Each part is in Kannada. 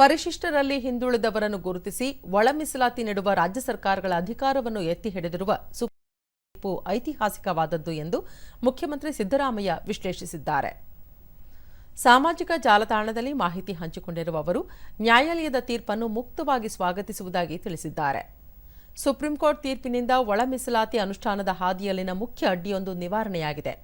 ಪರಿಶಿಷ್ಟರಲ್ಲಿ ಹಿಂದುಳಿದವರನ್ನು ಗುರುತಿಸಿ ಒಳ ಮೀಸಲಾತಿ ನೀಡುವ ರಾಜ್ಯ ಸರ್ಕಾರಗಳ ಅಧಿಕಾರವನ್ನು ಎತ್ತಿ ಹಿಡಿದಿರುವ ಸುಪ್ರೀಂ ಐತಿಹಾಸಿಕವಾದದ್ದು ಎಂದು ಮುಖ್ಯಮಂತ್ರಿ ಸಿದ್ದರಾಮಯ್ಯ ವಿಶ್ಲೇಷಿಸಿದ್ದಾರೆ. ಸಾಮಾಜಿಕ ಜಾಲತಾಣದಲ್ಲಿ ಮಾಹಿತಿ ಹಂಚಿಕೊಂಡಿರುವ ಅವರು ನ್ಯಾಯಾಲಯದ ತೀರ್ಪನ್ನು ಮುಕ್ತವಾಗಿ ಸ್ವಾಗತಿಸುವುದಾಗಿ ತಿಳಿಸಿದ್ದಾರೆ. ಸುಪ್ರೀಂ ಕೋರ್ಟ್ ತೀರ್ಪಿನಿಂದ ಒಳ ಮೀಸಲಾತಿ ಅನುಷ್ಠಾನದ ಹಾದಿಯಲ್ಲಿನ ಮುಖ್ಯ ಅಡ್ಡಿಯೊಂದು ನಿವಾರಣೆಯಾಗಿದೆ.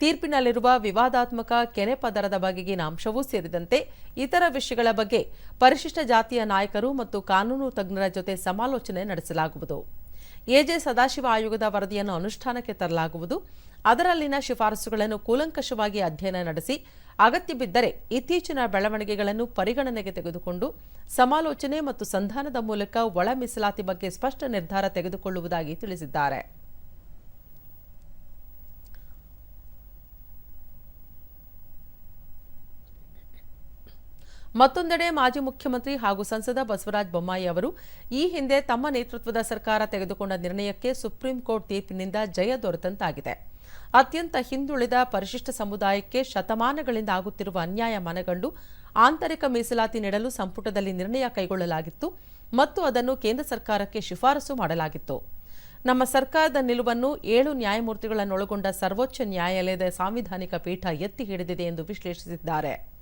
ತೀರ್ಪಿನಲ್ಲಿರುವ ವಿವಾದಾತ್ಮಕ ಕೆನೆ ಪದರದ ಬಗೆಗಿನ ಅಂಶವೂ ಸೇರಿದಂತೆ ಇತರ ವಿಷಯಗಳ ಬಗ್ಗೆ ಪರಿಶಿಷ್ಟ ಜಾತಿಯ ನಾಯಕರು ಮತ್ತು ಕಾನೂನು ತಜ್ಞರ ಜೊತೆ ಸಮಾಲೋಚನೆ ನಡೆಸಲಾಗುವುದು. ಎಜೆ ಸದಾಶಿವ ಆಯೋಗದ ವರದಿಯನ್ನು ಅನುಷ್ಠಾನಕ್ಕೆ ತರಲಾಗುವುದು. ಅದರಲ್ಲಿನ ಶಿಫಾರಸುಗಳನ್ನು ಕೂಲಂಕಷವಾಗಿ ಅಧ್ಯಯನ ನಡೆಸಿ ಅಗತ್ಯ ಬಿದ್ದರೆ ಇತ್ತೀಚಿನ ಬೆಳವಣಿಗೆಗಳನ್ನು ಪರಿಗಣನೆಗೆ ತೆಗೆದುಕೊಂಡು ಸಮಾಲೋಚನೆ ಮತ್ತು ಸಂಧಾನದ ಮೂಲಕ ಒಳ ಮೀಸಲಾತಿ ಬಗ್ಗೆ ಸ್ಪಷ್ಟ ನಿರ್ಧಾರ ತೆಗೆದುಕೊಳ್ಳುವುದಾಗಿ ತಿಳಿಸಿದ್ದಾರೆ. ಮತ್ತೊಂದೆಡೆ ಮಾಜಿ ಮುಖ್ಯಮಂತ್ರಿ ಹಾಗೂ ಸಂಸದ ಬಸವರಾಜ ಬೊಮ್ಮಾಯಿ ಅವರು ಈ ಹಿಂದೆ ತಮ್ಮ ನೇತೃತ್ವದ ಸರ್ಕಾರ ತೆಗೆದುಕೊಂಡ ನಿರ್ಣಯಕ್ಕೆ ಸುಪ್ರೀಂ ಕೋರ್ಟ್ ತೀರ್ಪಿನಿಂದ ಜಯ ದೊರೆತಂತಾಗಿದೆ. ಅತ್ಯಂತ ಹಿಂದುಳಿದ ಪರಿಶಿಷ್ಟ ಸಮುದಾಯಕ್ಕೆ ಶತಮಾನಗಳಿಂದ ಆಗುತ್ತಿರುವ ಅನ್ಯಾಯ ಮನಗಂಡು ಆಂತರಿಕ ಮೀಸಲಾತಿ ನೀಡಲು ಸಂಪುಟದಲ್ಲಿ ನಿರ್ಣಯ ಕೈಗೊಳ್ಳಲಾಗಿತ್ತು ಮತ್ತು ಅದನ್ನು ಕೇಂದ್ರ ಸರ್ಕಾರಕ್ಕೆ ಶಿಫಾರಸು ಮಾಡಲಾಗಿತ್ತು. ನಮ್ಮ ಸರ್ಕಾರದ ನಿಲುವನ್ನು ಏಳು ನ್ಯಾಯಮೂರ್ತಿಗಳನ್ನೊಳಗೊಂಡ ಸರ್ವೋಚ್ಚ ನ್ಯಾಯಾಲಯದ ಸಾಂವಿಧಾನಿಕ ಪೀಠ ಎತ್ತಿ ಹಿಡಿದಿದೆ ಎಂದು ವಿಶ್ಲೇಷಿಸಿದ್ದಾರೆ.